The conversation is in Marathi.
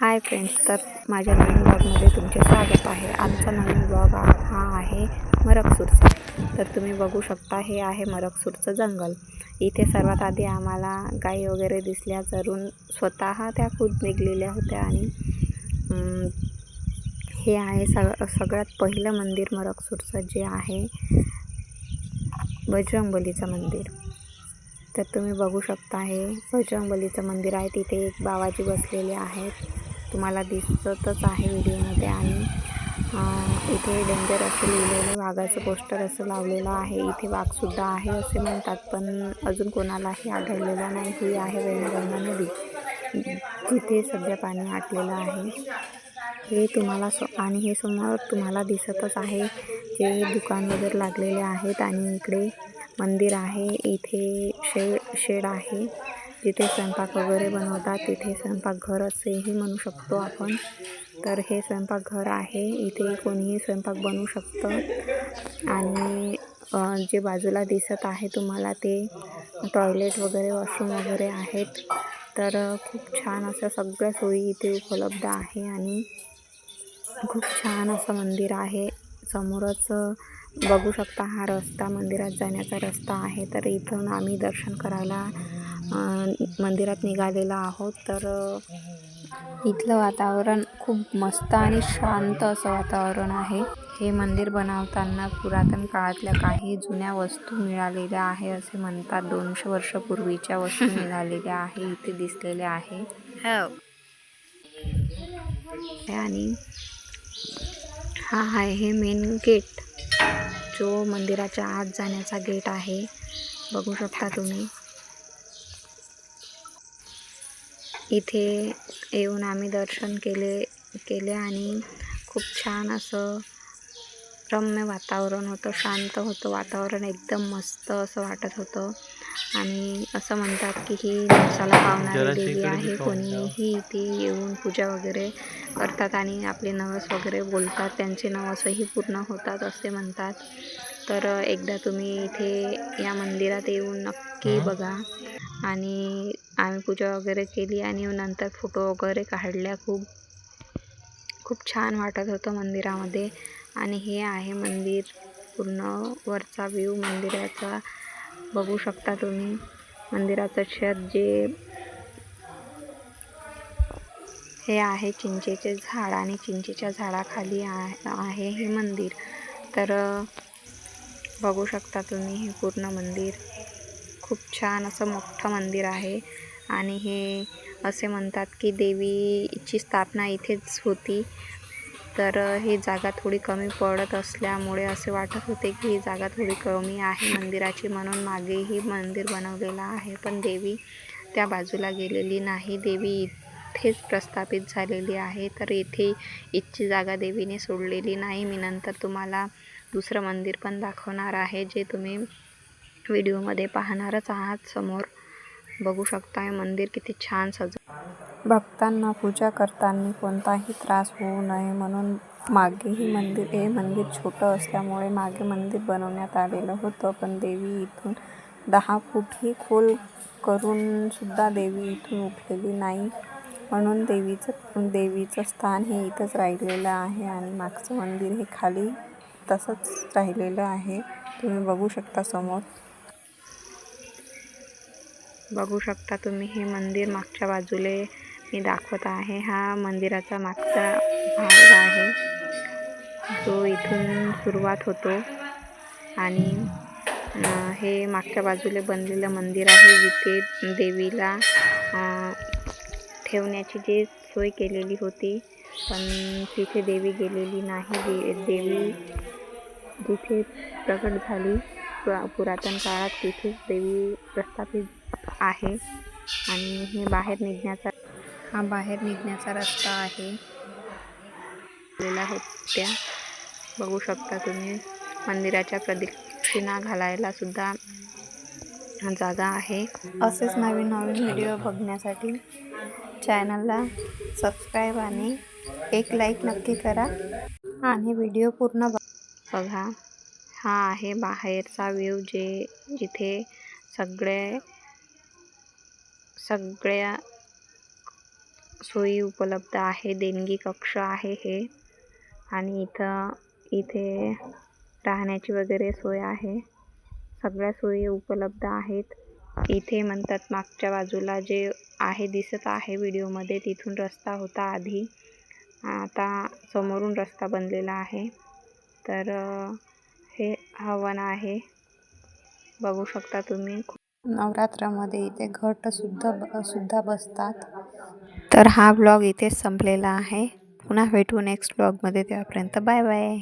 हाय फ्रेंड्स तर माझ्या नवीन ब्लॉगमध्ये तुमचे स्वागत आहे. आजचा नवीन ब्लॉग हा आहे मरकसूरचा. तर तुम्ही बघू शकता हे आहे मरकसूरचं जंगल. इथे सर्वात आधी आम्हाला गाई वगैरे दिसल्या चरून स्वतः त्या खूप निघलेल्या होत्या आणि हे आहे सग सगळ्यात पहिलं मंदिर मरकसूरचं जे आहे बजरंगबलीचं मंदिर. तर तुम्ही बघू शकता हे बजरंगबलीचं मंदिर आहे. तिथे एक बाबाजी बसलेले आहेत. तुम्हाला दिसतच आहे व्हिडिओमध्ये आणि इथे डेंजर असं लिहिलेलं वाघाचं पोस्टर असं लावलेलं आहे. इथे वाघसुद्धा आहे असे म्हणतात पण अजून कोणालाही आढळलेलं नाही. ही आहे वैनगंगा नदी जिथे सध्या पाणी आटलेलं आहे. हे तुम्हाला सो आणि हे समोर तुम्हाला दिसतच आहे जे दुकान वगैरे लागलेले आहेत आणि इकडे मंदिर आहे. इथे शे शेड आहे. जिथे स्वयंपाक वगैरे बनवतात तिथे स्वयंपाकघर असेही म्हणू शकतो आपण. तर हे स्वयंपाकघर आहे. इथे कोणीही स्वयंपाक बनवू शकतं. आणि जे बाजूला दिसत आहे तुम्हाला ते टॉयलेट वगैरे वॉशरूम वगैरे आहेत. तर खूप छान असं सगळ्या सोयी इथे उपलब्ध आहे आणि खूप छान असं मंदिर आहे. समोरच बघू शकता हा रस्ता मंदिरात जाण्याचा रस्ता आहे. तर इथून आम्ही दर्शन करायला मंदिरात निघालेलो आहोत. तर इथलं वातावरण खूप मस्त आणि शांत असं वातावरण आहे. हे मंदिर बनवताना पुरातन काळातल्या काही जुन्या वस्तू मिळालेल्या आहे असे म्हणतात. दोनशे वर्षापूर्वीच्या वस्तू निघालेल्या आहे इथे दिसलेल्या आहे. आणि हा आहे हे मेन गेट जो मंदिराच्या आत जाण्याचा गेट आहे. बघू शकता तुम्ही. इथे येऊन आम्ही दर्शन केले केले आणि खूप छान असं रम्य वातावरण होतं शांत होतं वातावरण एकदम मस्त असं वाटत होतं. आणि असं म्हणतात की ही नवसाला पावणारी देवी आहे कोणीही इथे येऊन पूजा वगैरे करतात आणि आपले नवस वगैरे बोलतात त्यांचे नवसही पूर्ण होतात असे म्हणतात. तर एकदा तुम्ही इथे या मंदिरात येऊन नक्की बघा. आणि आम्ही पूजा वगैरे केली आणि नंतर फोटो वगैरे काढल्या. खूप खूप छान वाटत होतं मंदिरामध्ये. आणि हे आहे मंदिर पूर्ण वरचा व्ह्यू मंदिराचा. बघू शकता तुम्ही मंदिराचं छत जे हे आहे चिंचेचे झाड आणि चिंचेच्या झाडाखाली आहे हे मंदिर. तर बघू शकता तुम्ही हे पूर्ण मंदिर. खूप छान असं मोठं मंदिर आहे. आणि हे असे म्हणतात की देवीची स्थापना इथेच होती. तर ही जागा थोडी कमी पडत असल्यामुळे असे वाटत होते की ही जागा थोडी कमी आहे मंदिराची म्हणून मागेही मंदिर बनवलेलं आहे. पण देवी त्या बाजूला गेलेली नाही. देवी इथेच प्रस्थापित झालेली आहे. तर इथे इथची जागा देवीने सोडलेली नाही. मी नंतर तुम्हाला दुसरं मंदिर पण दाखवणार आहे जे तुम्ही व्हिडिओमध्ये पाहणारच आहात. समोर बघू शकता हे मंदिर किती छान सज भक्तांना पूजा करताना कोणताही त्रास होऊ नये म्हणून मागेही मंदिर हे मंदिर छोटं असल्यामुळे मागे मंदिर बनवण्यात आलेलं होतं. पण देवी इथून दहा फूटही खोल करून सुद्धा देवी इथून उठलेली नाही. म्हणून देवीचं देवीचं स्थान हे इथंच राहिलेलं आहे आणि मागचं मंदिर हे खाली तसंच राहिलेलं आहे. तुम्ही बघू शकता समोर. बघू शकता तुम्ही हे मंदिर मागच्या बाजूले मी दाखवत आहे. हा मंदिराचा मागचा भाग आहे. जो इथून सुरुवात होतो आणि हे मागच्या बाजूला बनलेलं मंदिर आहे जिथे देवीला ठेवण्याची जी सोय केलेली होती पण तिथे देवी गेलेली नाही दे देवी जिथे प्रकट झाली पुरा पुरातन काळात तिथेच देवी प्रस्थापित आहे आणि हे बाहेर निघण्याचा हा बाहेर निघण्याचा रस्ता आहे. होत्या. बघू शकता तुम्ही मंदिराच्या प्रदक्षिणा घालायला सुद्धा जागा आहे. असेच नवीन नवीन व्हिडिओ बघण्यासाठी चॅनलला सबस्क्राईब आणि एक लाईक नक्की करा. आणि व्हिडिओ पूर्ण बघा. हा आहे बाहेरचा व्ह्यू जे जिथे सगळे सगळ्या सोयी उपलब्ध आहे देणगी कक्ष आहे हे. आणि इथं इथे राहण्याची वगैरे सोय आहे. सगळ्या सोयी उपलब्ध आहेत. इथे म्हणतात मागच्या बाजूला जे आहे दिसत आहे व्हिडिओमध्ये तिथून रस्ता होता आधी. आता समोरून रस्ता बनलेला आहे. तर हे हवन आहे. बघू शकता तुम्ही. नवरात्रामध्ये इथे घट सुद्धा सुद्धा बसतात. तर हा ब्लॉग इथेच संपलेला आहे. पुन्हा भेटू नेक्स्ट ब्लॉगमध्ये. तेव्हापर्यंत बाय बाय.